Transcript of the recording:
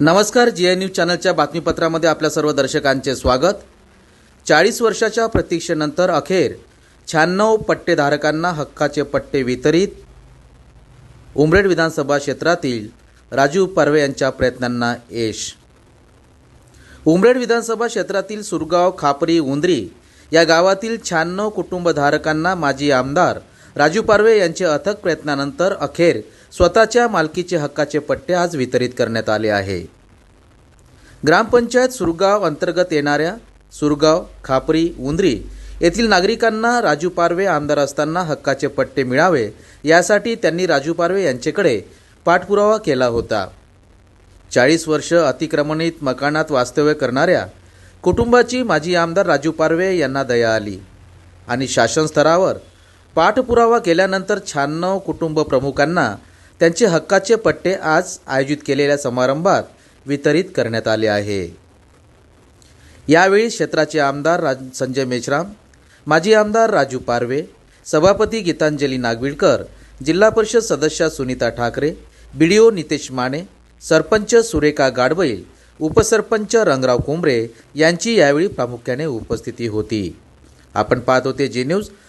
नमस्कार G N news चॅनलच्या बातमीपत्रामध्ये आपल्या सर्व दर्शकांचे स्वागत. चाळीस वर्षाच्या प्रतीक्षेनंतर अखेर शहाण्णव पट्टेधारकांना हक्काचे पट्टे वितरित उमरेड विधानसभा क्षेत्रातील राजू पर्वे यांच्या प्रयत्नांना यश. उमरेड विधानसभा क्षेत्रातील सुरगाव खापरी उंदरी या गावातील शहाण्णव कुटुंबधारकांना माजी आमदार राजू पारवे यांच्या अथक प्रयत्नानंतर अखेर स्वतःच्या मालकीचे हक्काचे पट्टे आज वितरित करण्यात आले आहे. ग्रामपंचायत सुरगाव अंतर्गत येणाऱ्या सुरगाव खापरी उंदरी येथील नागरिकांना राजू पारवे आमदार असताना हक्काचे पट्टे मिळावे यासाठी त्यांनी राजू पारवे यांच्याकडे पाठपुरावा केला होता. चाळीस वर्ष अतिक्रमणित मकानात वास्तव्य करणाऱ्या कुटुंबाची माजी आमदार राजू पारवे यांना दया आली आणि शासन स्तरावर पाठपुरावा केल्यानंतर शहाण्णव कुटुंब प्रमुखांना त्यांचे हक्काचे पट्टे आज आयोजित केलेल्या समारंभात वितरित करण्यात आले आहे. यावेळी क्षेत्राचे आमदार राज संजय मेश्राम माजी आमदार राजू पारवे सभापती गीतांजली नागविडकर जिल्हा परिषद सदस्या Sunita Thakre B D O Nitesh Mane sarpanch Surekha Gadbail उपसरपंच रंगराव कुंबरे यांची यावेळी प्रामुख्याने उपस्थिती होती. आपण पाहत होते जी न्यूज